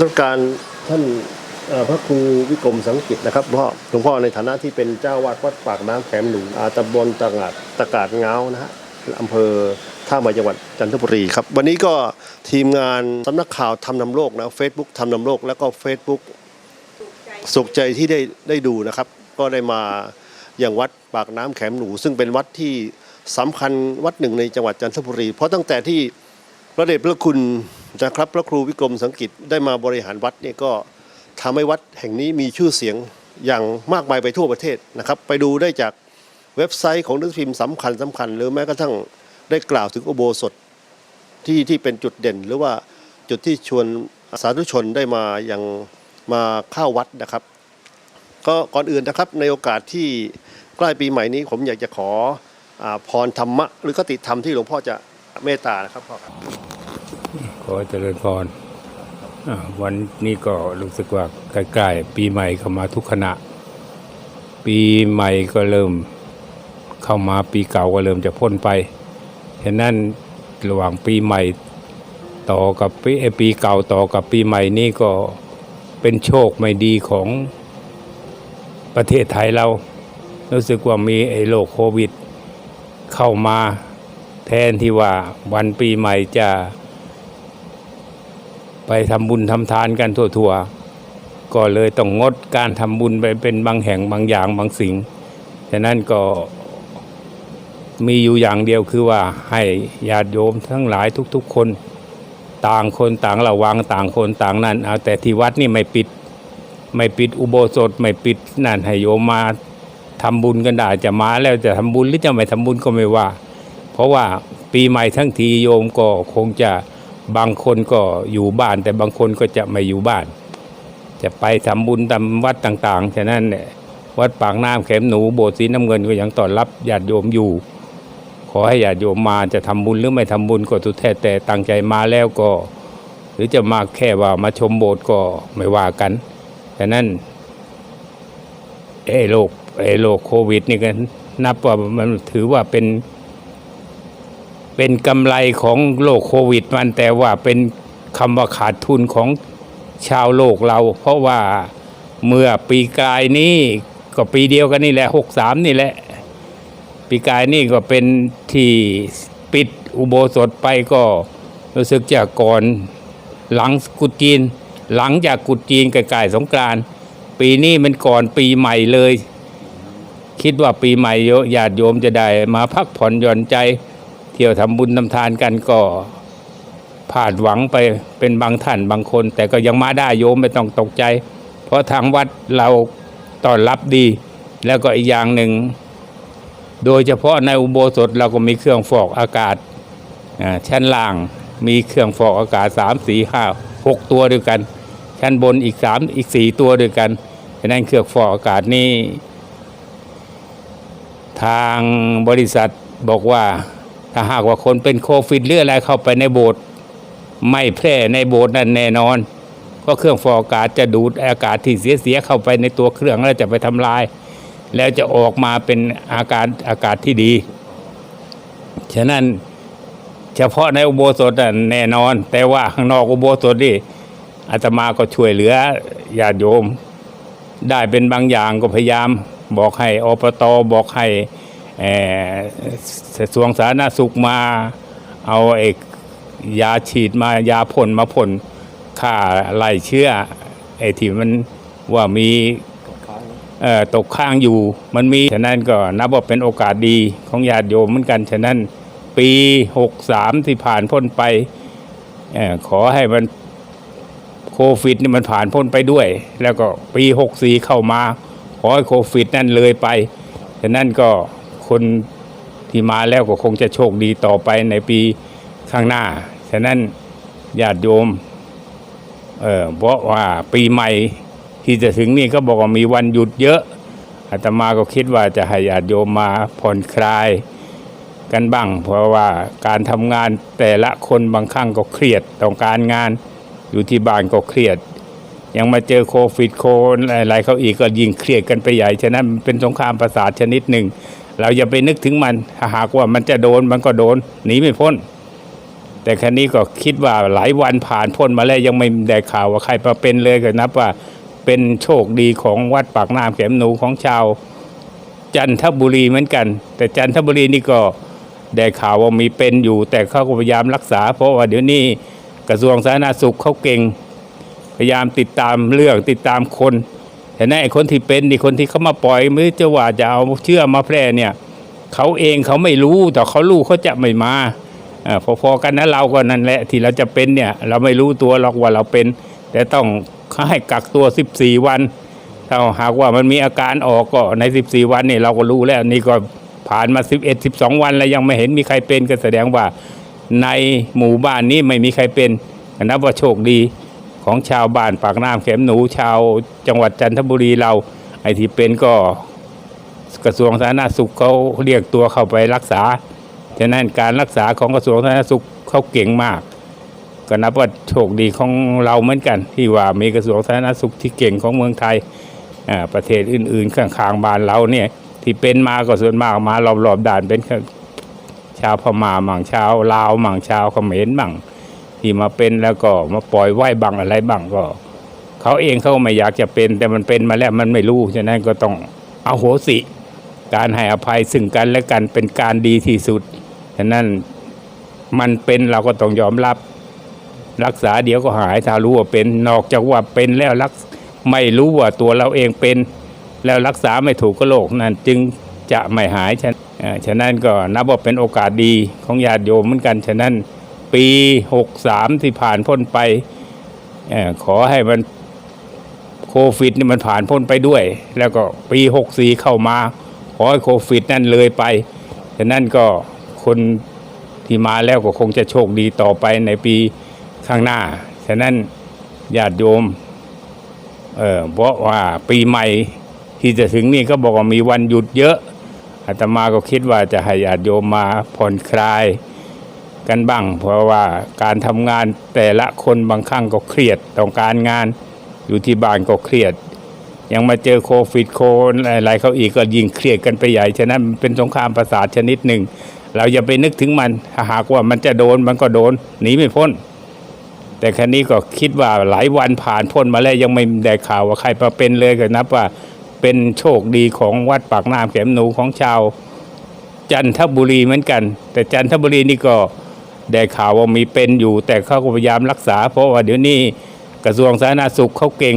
สกการท่านพระครูวิกรมสังกิตนะครับพ่อหลวงพ่อในฐานะที่เป็นเจ้าวาดวัดปากน้ำแขมหนูอาตำบลตะกาดตะกาดเงานะฮะอำเภอท่าใหม่จังหวัดจันทบุรีครับ วันนี้ก็ทีมงานสำนักข่าวทำนำโลกนะเฟซบุ๊กทำนำโลก แล้วก็เฟซบุ๊กสุขใจที่ได้ได้ดูนะครับ ก็ได้มาอย่างวัดปากน้ำแขมหนู ซึ่งเป็นวัดที่สำคัญวัดหนึ่งในจังหวัดจันทบุรี เพราะตั้งแต่ที่พระเดชพระคุณ นะครับพระครูวิกรมสังกิตได้มาบริหารวัดเนี่ยก็ทำให้วัดแห่งนี้มีชื่อเสียงอย่างมากมายไปทั่วประเทศนะครับ ไปดูได้จากเว็บไซต์ของหนังสือพิมพ์สำคัญสำคัญ หรือแม้กระทั่งได้กล่าวถึงอุโบสถที่ที่เป็นจุดเด่น หรือว่าจุดที่ชวนสาธุชนได้มาอย่างมาเข้าวัดนะครับ ก็ก่อนอื่นนะครับในโอกาสที่ใกล้ปีใหม่นี้ ผมอยากจะขออพรธรรมะ หรือคติธรรมที่หลวงพ่อจะเมตตานะครับพ่อครับ อเจริญพรวันนี้ก็รู้สึกว่าใกล้ๆปีใหม่เข้ามาทุกขณะ ปีใหม่ก็เริ่มเข้ามาปีเก่าก็เริ่มจะพ้นไปฉะนั้นระหว่างปีใหม่ต่อกับปีเอ่อปีเก่าต่อกับปีใหม่นี่ก็เป็นโชคไม่ดีของประเทศไทยเรา รู้สึกว่ามีไอ้โรคโควิด เข้ามาแทนที่ว่าวันปีใหม่จะ ไปทำบุญทำทานกันทั่วๆ ก็เลยต้องงดการทำบุญไปเป็นบางแห่งบางอย่างบางสิ่ง ฉะนั้นก็มีอยู่อย่างเดียวคือว่าให้ญาติโยมทั้งหลายทุกๆ คนต่างคนต่างระวังต่างคนต่างนั่นเอาแต่ที่วัดนี่ไม่ปิด ไม่ปิดอุโบสถไม่ปิดนั่นให้โยมมาทำบุญกันได้จะมาแล้วจะทำบุญหรือจะไม่ทำบุญก็ไม่ว่า เพราะว่าปีใหม่ทั้งทีโยมก็คงจะ บางคนก็อยู่บ้าน แต่บางคนก็จะไม่อยู่บ้าน จะไปทำบุญตามวัดต่างๆ ฉะนั้นเนี่ยวัดปากน้ำเข็มหนูโบสถ์สีน้ำเงินก็ยังต้อนรับญาติโยมอยู่ ขอให้ญาติโยมมาจะทำบุญหรือไม่ทำบุญก็ทุกแท้แต่ตั้งใจมาแล้วก็ หรือจะมาแค่ว่ามาชมโบสถ์ก็ไม่ว่ากันฉะนั้นไอ้โรคไอ้โรคโควิดนี่ก็นับว่ามันถือว่าเป็น เป็นกำไรของโลกโควิดมันแต่ว่าเป็นคำว่าขาดทุนของชาวโลกเรา เพราะว่าเมื่อปีกลายนี้ก็ปีเดียวกันนี่แหละหกสามนี่แหละ ปีกลายนี่ก็เป็นที่ปิดอุโบสถไปก็รู้สึกจะก่อนหลังกุดจีน หลังจากกุดจีนใกล้ๆสงกรานปีนี้มันก่อนปีใหม่เลย คิดว่าปีใหม่โยญาติโยมจะได้มาพักผ่อนหย่อนใจ ที่ยวทำบุญทำทานกันก็พลาดหวังไปเป็นบางท่านบางคน แต่ก็ยังมาได้โยมไม่ต้องตกใจ เพราะทางวัดเราต้อนรับดี แล้วก็อีกอย่างหนึ่ง โดยเฉพาะในอุโบสถเราก็มีเครื่องฟอกอากาศอ่าชั้นล่างมีเครื่องฟอกอากาศสามสี่ห้าหกตัวด้วยกัน ชั้นบนอีกสามอีกสี่ตัวด้วยกันฉะนั้นเครื่องฟอกอากาศนี่ทางบริษัทบอกว่า ถ้าหากว่าคนเป็นโควิดหรืออะไรเข้าไปในโบสถ์ไม่แพร่ในโบสถ์นั่นแน่นอน ก็เครื่องฟอกอากาศจะดูดอากาศที่เสียๆเข้าไปในตัวเครื่องแล้วจะไปทำลาย แล้วจะออกมาเป็นอาการอากาศที่ดี ฉะนั้นเฉพาะในอุโบสถน่ะแน่นอน แต่ว่าข้างนอกอุโบสถนี่อาตมาก็ช่วยเหลือญาติโยม ได้เป็นบางอย่างก็พยายามบอกให้อปตอบอกให้ กระทรวงสาธารณสุขมาเอาเอกยาฉีดมายาพ่นมาพ่นฆ่าไล่เชื้อไอ้ที่มันว่ามีตกค้างอยู่มันมี ฉะนั้นก็นับว่าเป็นโอกาสดีของญาติโยมเหมือนกัน ฉะนั้นปี 63 ที่ผ่านพ้นไปเอ่อขอให้มันโควิดนี่มันผ่านพ้นไปด้วย แล้วก็ปี 64 เข้ามา ขอให้โควิดนั่นเลยไป ฉะนั้นก็ คนที่มาแล้วก็คงจะโชคดีต่อไปในปีข้างหน้า ฉะนั้นญาติโยม เออเพราะว่าปีใหม่ที่จะถึงนี่ก็บอกว่ามีวันหยุดเยอะอาตมาก็คิดว่าจะให้ญาติโยมมาผ่อนคลายกันบ้าง เพราะว่าการทำงานแต่ละคนบางครั้งก็เครียดต้องการงานอยู่ที่บ้านก็เครียด ยังมาเจอโควิดโคนอะไรเขาอีกก็ยิ่งเครียดกันไปใหญ่ ฉะนั้นเป็นสงครามประสาทชนิดหนึ่ง เราอย่าไปนึกถึงมันถ้าหากว่ามันจะโดนมันก็โดนหนีไม่พ้น แต่ครั้นี้ก็คิดว่าหลายวันผ่านพ้นมาแล้วยังไม่ได้ข่าวว่าใครมาเป็นเลยก็นับว่าเป็นโชคดีของวัดปากน้ำแขมหนูของชาว จันทบุรีเหมือนกัน แต่จันทบุรีนี่ก็ได้ข่าวว่ามีเป็นอยู่ แต่เขาก็พยายามรักษา เพราะว่าเดี๋ยวนี้กระทรวงสาธารณสุขเขาเก่ง พยายามติดตามเรื่องติดตามคน แต่นั่นไอ้คนที่เป็นนี่คนที่เขามาปล่อยมือจะว่าจะเอาเชื่อมาแพร่เนี่ยเขาเองเขาไม่รู้แต่เขารู้เขาจะไม่มาอาพอๆกันนะเราก็นั่นแหละที่เราจะเป็นเนี่ย เราไม่รู้ตัวหรอกว่าเราเป็น แต่ต้องให้กักตัว 14 วัน ถ้าหากว่ามันมีอาการออกก็ใน 14 วันนี่เราก็รู้แล้วนี่ก็ผ่านมา 11 12 วัน แล้วยังไม่เห็นมีใครเป็นก็แสดงว่าในหมู่บ้านนี้ไม่มีใครเป็นนับว่าโชคดี ของชาวบ้านปากน้ำเข็มหนูชาวจังหวัดจันทบุรีเรา ไอ้ที่เป็นก็กระทรวงสาธารณสุขเขาเรียกตัวเข้าไปรักษาฉะนั้นการรักษาของกระทรวงสาธารณสุขเขาเก่งมาก ก็นับว่าโชคดีของเราเหมือนกัน ที่ว่ามีกระทรวงสาธารณสุขที่เก่งของเมืองไทยประเทศอื่นๆข้างๆบ้านเราเนี่ยที่เป็นมาก็ส่วนมากมารอบๆด่านเป็นชาวพม่ามั่งชาวลาวมั่งชาวเขมรมั่ง ที่มาเป็นแล้วก็มาปล่อยไหว้บังอะไรบังก็เขาเองเขาไม่อยากจะเป็น แต่มันเป็นมาแล้วมันไม่รู้ฉะนั้นก็ต้องเอาโหสิ การให้อภัยซึ่งกันและกันเป็นการดีที่สุดฉะนั้นมันเป็นเราก็ต้องยอมรับ รักษาเดี๋ยวก็หายถ้ารู้ว่าเป็นนอกจากว่าเป็นแล้วรักไม่รู้ว่าตัวเราเองเป็น แล้วรักษาไม่ถูกก็โรคนั้นจึงจะไม่หายฉะนั้นก็นับว่าเป็นโอกาสดีของญาติโยมเหมือนกันฉะนั้น ปี63ที่ผ่านพ้นไปอขอให้มันโควิดนี่มันผ่านพ้นไปด้วย แล้วก็ปี64เข้ามา ขอให้โควิดนั่นเลยไปฉะนั้นก็คนที่มาแล้วก็คงจะโชคดีต่อไปในปีข้างหน้า ฉะนั้นญาติโยม เออเพราะว่าปีใหม่ที่จะถึงนี่ก็บอกว่ามีวันหยุดเยอะอาตมาก็คิดว่าจะให้ญาติโยมมาผ่อนคลาย กันบ้าง เพราะว่าการทำงานแต่ละคนบางครั้งก็เครียดต้องการงานอยู่ที่บ้านก็เครียด ยังมาเจอโควิดโคอะไรเขาอีกก็ยิ่งเครียดกันไปใหญ่ฉะนั้นเป็นสงครามประสาทชนิดหนึ่ง เราอย่าไปนึกถึงมันาหากว่ามันจะโดนมันก็โดนหนีไม่พ้น แต่ครั้นี้ก็คิดว่าหลายวันผ่านพ้นมาแล้วยังไม่ได้ข่าวว่าใครมาเป็นเลยก็นับว่าเป็นโชคดีของวัดปากน้ำแขมหนูของชาว จันทบุรีเหมือนกัน แต่จันทบุรีนี่ก็ ได้ข่าวว่ามีเป็นอยู่ แต่เขาก็พยายามรักษา เพราะว่าเดี๋ยวนี้กระทรวงสาธารณสุขเขาเก่ง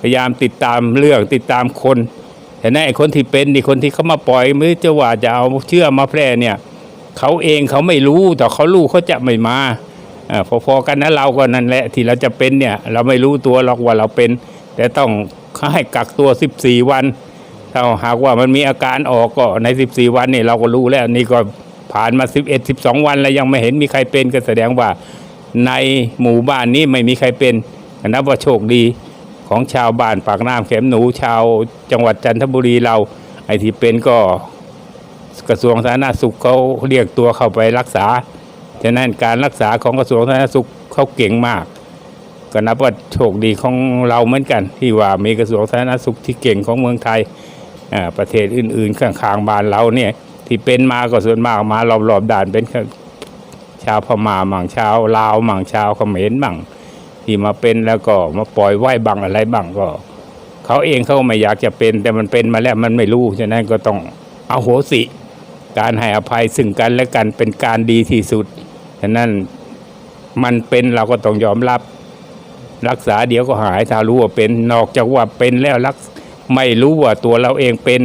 พยายามติดตามเรื่องติดตามคนแต่นั่นไอ้คนที่เป็นนี่คนที่เขามาปล่อยมือจะว่าจะเอาเชื่อมาแพร่เนี่ยเขาเองเขาไม่รู้แต่เขารู้เขาจะไม่มาอาพอๆกันนะเราก็นั่นแหละที่เราจะเป็นเนี่ยเราไม่รู้ตัวหรอกว่าเราเป็น แต่ต้องให้กักตัว 14 วัน ถ้าหากว่ามันมีอาการออกก็ใน 14 วันนี่เราก็รู้แล้วนี่ก็ ผ่านมา 11 12 วันแล้วยังไม่เห็นมีใครเป็นก็แสดงว่าในหมู่บ้านนี้ไม่มีใครเป็นนับว่าโชคดีของชาวบ้านปากน้ำเข็มหนูชาวจังหวัดจันทบุรีเรา ไอ้ที่เป็นก็กระทรวงสาธารณสุขเขาเรียกตัวเข้าไปรักษาฉะนั้นการรักษาของกระทรวงสาธารณสุขเขาเก่งมาก ก็นับว่าโชคดีของเราเหมือนกัน ที่ว่ามีกระทรวงสาธารณสุขที่เก่งของเมืองไทยประเทศอื่นๆข้างๆบ้านเราเนี่ย ที่เป็นมาก็ส่วนมากมารอบๆด่านเป็นชาวพม่ามั่งชาวลาวมั่งชาวเขมรมั่งที่มาเป็นแล้วก็มาปล่อยไหว้บังอะไรบังก็เขาเองเขาไม่อยากจะเป็น แต่มันเป็นมาแล้วมันไม่รู้ฉะนั้นก็ต้องเอาโหสิ การให้อภัยซึ่งกันและกันเป็นการดีที่สุดฉะนั้นมันเป็นเราก็ต้องยอมรับ รักษาเดี๋ยวก็หายถ้ารู้ว่าเป็นนอกจากว่าเป็นแล้วรักไม่รู้ว่าตัวเราเองเป็น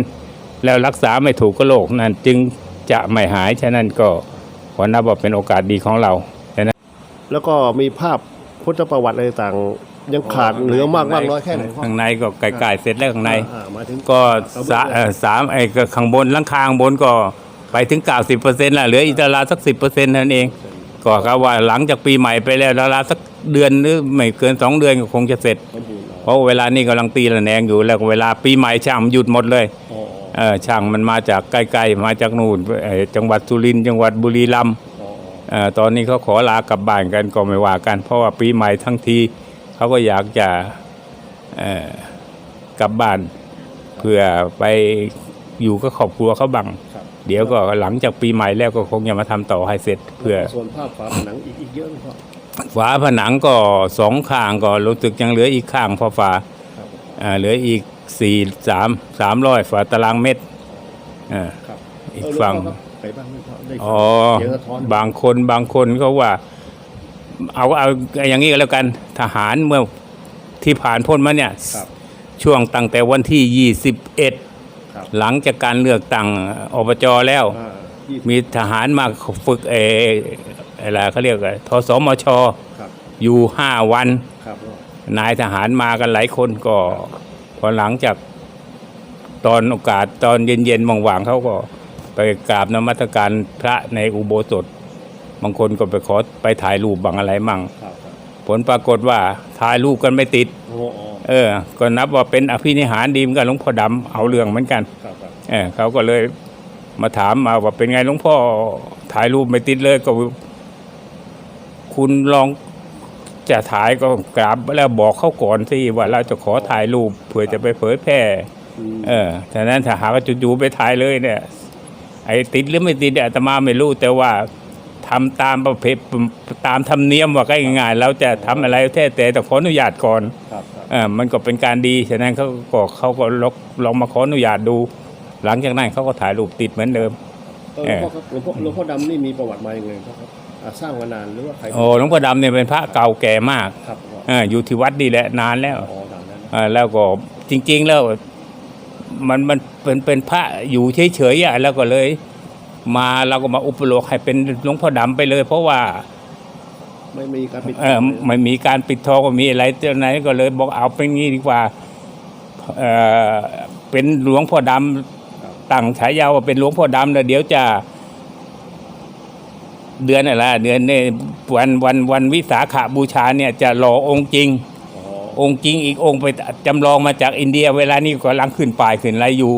แล้วรักษาไม่ถูกก็โรคนั้นจึงจะไม่หายฉะนั้นก็ขอนับว่าเป็นโอกาสดีของเราฉะนั้นแล้วก็มีภาพพุทธประวัติอะไรต่างยังขาดเหลือมากมากน้อยแค่ไหนพ่อข้างในก็ไกลๆเสร็จแล้วข้างในอ่ามาถึงก็สาเอ่อสามไอ้ก็ข้างบนหลังคาข้างบนก็ไปถึง 90%แล้วเหลืออีกตาราวสัก 10%นั่นเอง ก็ครับว่าหลังจากปีใหม่ไปแล้วตาราวสักเดือนหรือไม่เกิน 2 เดือนก็คงจะเสร็จสมบูรณ์แล้วเพราะเวลานี้กำลังตีระแนงอยู่แล้วก็เวลาปีใหม่ช่างมันหยุดหมดเลยอ๋อเออ ช่างมันมาจากใกล้ๆมาจากนู่นเอ่อจังหวัดสุรินทร์จังหวัดบุรีรัมย์อ๋อเอ่อตอนนี้เขาขอลากลับบ้านกันก็ไม่ว่ากัน เพราะว่าปีใหม่ทั้งทีเขาก็อยากจะเอ่อกลับบ้านเพื่อไปอยู่กับครอบครัวเขาบ้างครับเดี๋ยวก็หลังจากปีใหม่แล้วก็คงจะมาทำต่อให้เสร็จ เพื่อส่วนภาพฝาผนังอีกอีกเยอะไหมพ่อฝาผนังก็สองข้างก็รู้สึกยังเหลืออีกข้างพอฝาครับอ่าเหลืออีก สี่สามสามร้อยฝาตารางเมตรอ่า ครับอีกเหลวฝั่งพ่ครับไปบ้างไหมพ่อได้อ๋อ เสียงสะท้อนบางคนบางคนเขาว่า เอาเอาอย่างนี้ก็แล้วกัน ทหารเมื่อที่ผ่านพ้นมาเนี่ย ครับ ช่วงตั้งแต่วันที่21ครับหลังจากการเลือกตั้งอบจแล้ว อ่ายี่สิบมีทหารมาฝึกเอออะไรเขาเรียกอะไรทสมช ครับ อยู่ 5 วัน ครับพ่อนายทหารมากันหลายคนก็ พอหลังจากตอนโอกาสตอนเย็นๆว่างๆเขาก็ไปกราบนมัสการพระในอุโบสถ บางคนก็ไปขอไปถ่ายรูปบางอะไรมั่งครับครับผลปรากฏว่าถ่ายรูปกันไม่ติดโอ้โหอ๋อเออ ก็นับว่าเป็นอภินิหารดีเหมอนกันหลวงพ่อดำเอาเรื่องเหมือนกันครับครับเออเขาก็เลยมาถามมาว่าเป็นไงหลวงพ่อถ่ายรูปไม่ติดเลยก็ คุณลอง จะถ่ายก็กราบแล้วบอกเขาก่อนสิว่าเราจะขอถ่ายรูปเพื่อจะไปเผยแพร่อืมเออฉะนั้นถ้าหากว่าจู่ๆไปถ่ายเลยเนี่ย ไอ้ติดหรือไม่ติดเนี่ยอาตมาไม่รู้แต่ว่าทำตามประเพณีตามธรรมเนียมว่าก็ง่ายๆเราจะทำอะไรแท้แต่ต้องขออนุญาตก่อนครับครับเออมันก็เป็นการดีฉะนั้นเขาก็เขาก็ลองลองมาขออนุญาตดู หลังจากนั้นเขาก็ถ่ายรูปติดเหมือนเดิมเออหลวงพ่อครับหลวงพ่อหลวงพ่อดำนี่มีประวัติมาอย่างไรครับอ่า สร้างมานานหรือว่าใครโอ้หลวงพ่อดำเนี่ยเป็นพระเก่าแก่มากครับพ่อเอออยู่ที่วัดนี่แหละนานแล้วอ๋อดังนั้นนะเออแล้วก็จริง ๆ แล้วมันมันเป็นเป็นพระอยู่เฉยๆอะแล้วก็เลย มาเราก็มาอุปโลกให้เป็นหลวงพ่อดำไปเลย เพราะว่าไม่มีการปิดเออไม่มีการปิดทองก็มีอะไรเจ้าไหนก็เลยบอกเอาเป็นงี้ดีกว่าเออเป็นหลวงพ่อดำตั้งฉายาว่าเป็นหลวงพ่อดำแล้วเดี๋ยวจะ เดือนอะไรเดือนเนี่ยวันวันวันวิสาขาบูชาเนี่ยจะรอองค์จริงอ๋อองค์จริงอีกองค์ไปจำลองมาจากอินเดีย เวลานี้กำลังขึ้นป่ายขึ้นอะไรอยู่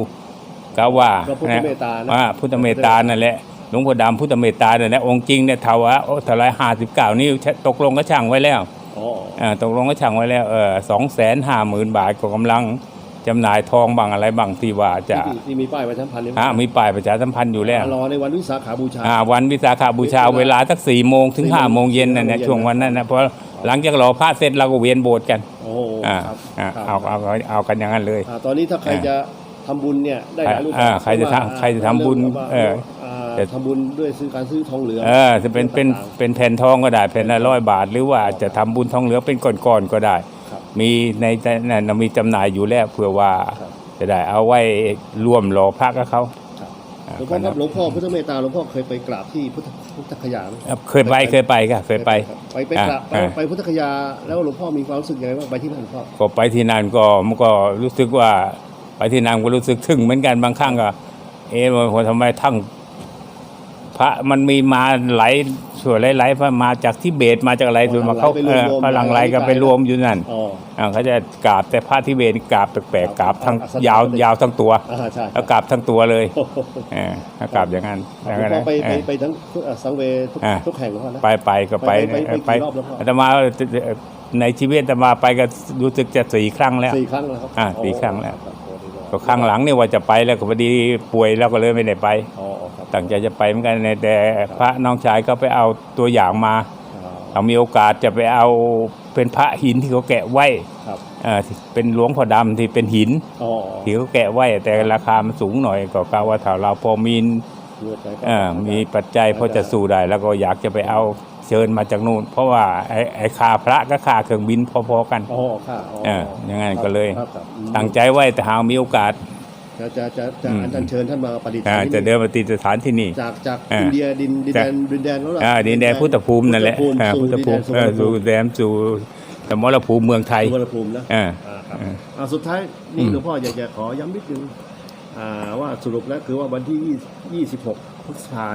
ก็ว่าก็พุทธเมตตานะอ่าพุทธเมตตานั่นแหละหลวงพ่อดำพุทธเมตตานั่นแหละองค์จริงเนี่ยเท่าว่าโอ้เท่าไรห้าสิบเก้านิ้วตกลงก็ช่างไว้แล้วอ๋ออ่าตกลงก็ช่างไว้แล้วเออสองแสนห้าหมื่นบาทก็กำลัง จำหน่ายทองบางอะไรบางที่ว่าจะที่ที่มีป้ายประชาสัมพันธ์เนี่ยอ่ามีป้ายประชาสัมพันธ์อยู่แล้ว รอในวันวิสาขาบูชา อ่าวันวิสาขาบูชาเวลาสักสี่โมงถึงห้าโมงเย็นนั่นนะช่วงวันนั้นนะเพราะหลังจากรอพระเสร็จเราก็เวียนโบสถ์กันโอ้โหอ่าครับอ่าครับเอาเอาเอาเอากันอย่างนั้นเลย อ่าตอนนี้ถ้าใครจะทำบุญเนี่ยได้หลายรูปแบบอ่าใครจะทำว่าใครจะทำบุญว่าเอออ่าแต่ ทำบุญด้วยซื้อการซื้อทองเหลืองเออจะเป็นเป็นต่างเป็นแผ่นทองก็ได้แผ่นละร้อยบาท หรือว่าจะทำบุญทองเหลืองเป็นก้อนๆก็ได้ๆครับ มีในนั่นมีจำหน่ายอยู่แล้วเพื่อว่าครับจะได้เอาไว้ร่วมรอพระกับเขาครับอ่าหลวงพ่อครับหลวงพ่อพุทธเมตตาหลวงพ่อเคยไปกราบที่พุทธพุทธคยาไหมเคยไปเคยไปค่ะเคยไป ไปไปกราบอ่าไปพุทธคยาแล้วหลวงพ่อมีความรู้สึกยังไงบ้างไปที่นั่นหลวงพ่อก็ไปที่นั่นก็มันก็รู้สึกว่า ไปที่นั่นก็รู้สึกทึ่งเหมือนกันบางครั้งก็ เอ๊ะว่าทำไมทั้งพระมันมีมาหลาย ส่วนหลายๆพระมาจากทิเบตมาจากอะไรส่วนมาเขาเออพลังไหลกันไปรวมอยู่นั่นอ๋ออ่าเขาจะกราบแต่พระทิเบตกราบแปลกๆกราบทั้งอ่ายาวยาวทั้งตัวอ่าใช่แล้วกราบทั้งตัวเลยโอ้โหเออถ้ากราบอย่างนั้นหอลย่างวนั้งนพ่อไปเอไปอไปทั้งเอ่อสังเวทุกอ่าทุกแห่งหลวงพ่อนะไปไปก็ไปไปไปไปไปกี่รอบแล้วพ่ออาตมาในชีวิตอาตมาไปก็รู้สึกจะสี่ครั้งแล้วสี่ครั้งแล้วครับอ่าสี่ครั้งแล้ว ครับโอ้ดีมากก็ครั้งหลังเนี่ยว่าจะไปแล้วก็พอดีป่วยแล้วก็เลยไม่ได้ไป อ๋อครับตั้งใจจะไปเหมือนกันแต่พระน้องชายก็ไปเอาตัวอย่างมาอ่าเรามีโอกาสจะไปเอาเป็นพระหินที่เขาแกะไว้ครับเอ่อที่เป็นหลวงพ่อดำที่เป็นหินอ๋อที่เขาแกะไว้แต่ราคามันสูงหน่อยก็กล่าวว่าถ้าเราพอมีเลือดไปก็เอ่อมีปัจจัยพอจะสู้ได้แล้วก็อยากจะไปเอา เชิญมาจากนู่น เพราะว่าไอ้ไอ้ค่าพระก็ค่าเครื่องบินพอๆกัน อ๋อค่ะอ๋อเอออย่างนั้นก็เลย ครับครับอืมตั้งใจไว้แต่หากมีโอกาส จะจะจะจะอืมอัญเชิญท่านมาประดิษฐ์อ่าที่จะนี่เดินมาติดสถานที่นี่ จากจากอ่าอินเดียดินดินแดนดินแดนแล้วล่ะอ่าดินแดนพุทธภูมินั่นแหละพุทธภูมิอ่าสู่พุทธภูมิดินเอแดอนสู่แดนสู่สมรภูมิเมืองไทยสุวรรณภูมินะ อ่า อ่าครับอ่าอ่าสุดท้ายนี่อืม หลวงพ่ออยากจะขอย้ำนิดนึงอ่าว่าสรุปแล้วคือว่าวันที่ยี่สิบหก พฤษภา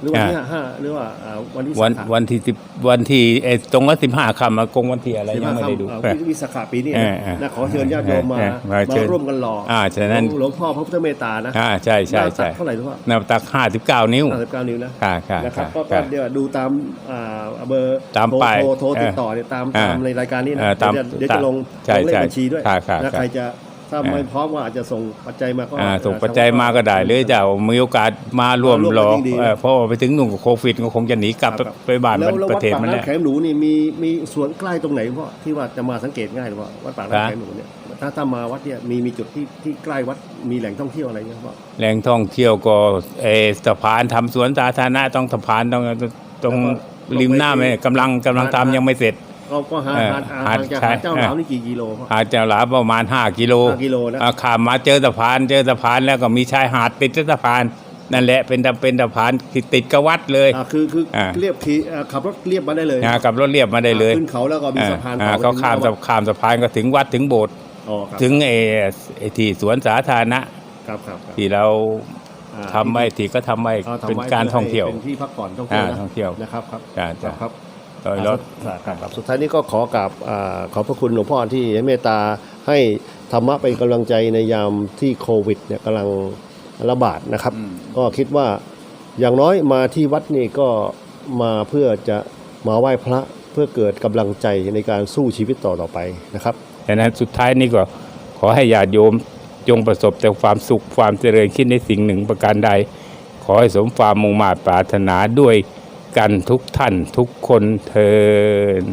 หรือวันที่ห้าห้าหรือว่าอ่าวันที่วันสักขะวันที่สิบวันที่เออตรงวันสิบห้าคำมากงวันที่อะไรสิบยังห้าไม่ได้ดูค่ำเอออ่าวิสาขะปีนี้เอนะอเออนะขอเชิญญาติโยมมาเออมามาเชิญร่วมกันหล่อออ่าฉะนั้นหลวงพ่อพระพุทธเมตตานะอ่าใช่ใช่หน้าตัใช่กเท่าไหร่ทุกท่านแนวตักห้าสิบเก้านิ้วห้าสิบเก้านิ้วนะค่ะค่ะนะครับค่ะก็ก็ค่ะเดี๋ยวดูตามอ่าเบอร์ตามโทรป้ายโทรโทรติดเออต่อเนี่ยตามอ่าตามในรายการนี้นะเออตามเดี๋ยวจะเดี๋ยวจะลงใช่ลงเลขใช่บัญชีด้วยค่ะค่ะนะค่ะใครจะ ถ้าไม่พร้อมก็อาจจะส่งปัจจัยมาก็อ่าส่งปัจจัยมาก็ได้หรือจะมีโอกาสมาร่วมร่วมรอก็ยิ่งดีเออเพราะว่าไปถึงนู่นกับโควิดก็คงจะหนีกลับครับไปบ้านแล้วแล้วปวัระดเทศปากมันแหละน้ำแขมหนูนี่มีมีสวนใกล้ตรงไหนพ่อที่ว่าจะมาสังเกตง่ายหรือว่าวัดปากครัน้ำบแขมหนูเนี่ยถ้าถ้ามาวัดเนี่ยมีมีจุดที่ที่ใกล้วัดมีแหล่งท่องเที่ยวอะไรเงี้ยพ่อแหล่งท่องเที่ยวก็เออสะพานทำสวนสาธารณะต้องสะพานต้องตรงแล้วก็ริมหน้าไหมกำลังกำลังหาดทำยังไม่เสร็จ เราก็หาเออหาหาหาดทางจากใช่หาดเจ้าหลามนี่กี่กิโลพ่ออาจจะหลาประมาณ5กิโลห้ากิโลนะอ่าข้ามมาเจอสะพานเจอสะพานแล้วก็มีชายหาดติดกับสะพาน นั่นแหละเป็นเป็นสะพานที่ติดกับวัดเลยอ่าคือคืออ่าเรียบขี่อ่าขับรถเรียบมาได้เลยนะกับรถเรียบมาได้เลยขึ้นเขาแล้วก็มีสะพานอ่าต่อเขาไปข้ามถึสะงหน้วัดข้ามสะพานก็ถึงวัดถึงโบสถ์อ๋อครับถึงไอ้ไอ้ที่สวนสาธารณะครับครับครับที่เราอ่าทำไว้ที่ก็ทำไว้เขาทำเป็นไว้การท่องเที่ยวเป็นที่พักผ่อนท่องเที่ยวอ่านะท่องเที่ยวนะครับครับจ้ะคจ้ะรับครับ โดยรถครับครับสุดท้ายนี้ก็ขอกราบอ่าขอบพระคุณหลวงพ่อที่ให้เมตตาให้ธรรมะเป็นกำลังใจในยามที่โควิดเนี่ยกำลังระบาดนะครับ ก็คิดว่าอย่างน้อยมาที่วัดนี่ก็มาเพื่อจะมาไหว้พระเพื่อเกิดกำลังใจในการสู้ชีวิตต่อต่อไปนะครับดังนั้นสุดท้ายนี้ก็ขอให้ญาติโยมจงประสบแต่ความสุขความเจริญคิดในสิ่งหนึ่งประการใด ขอให้สมความมุ่งมา่ปรารถนาด้วย กันทุกท่านทุกคนเทิน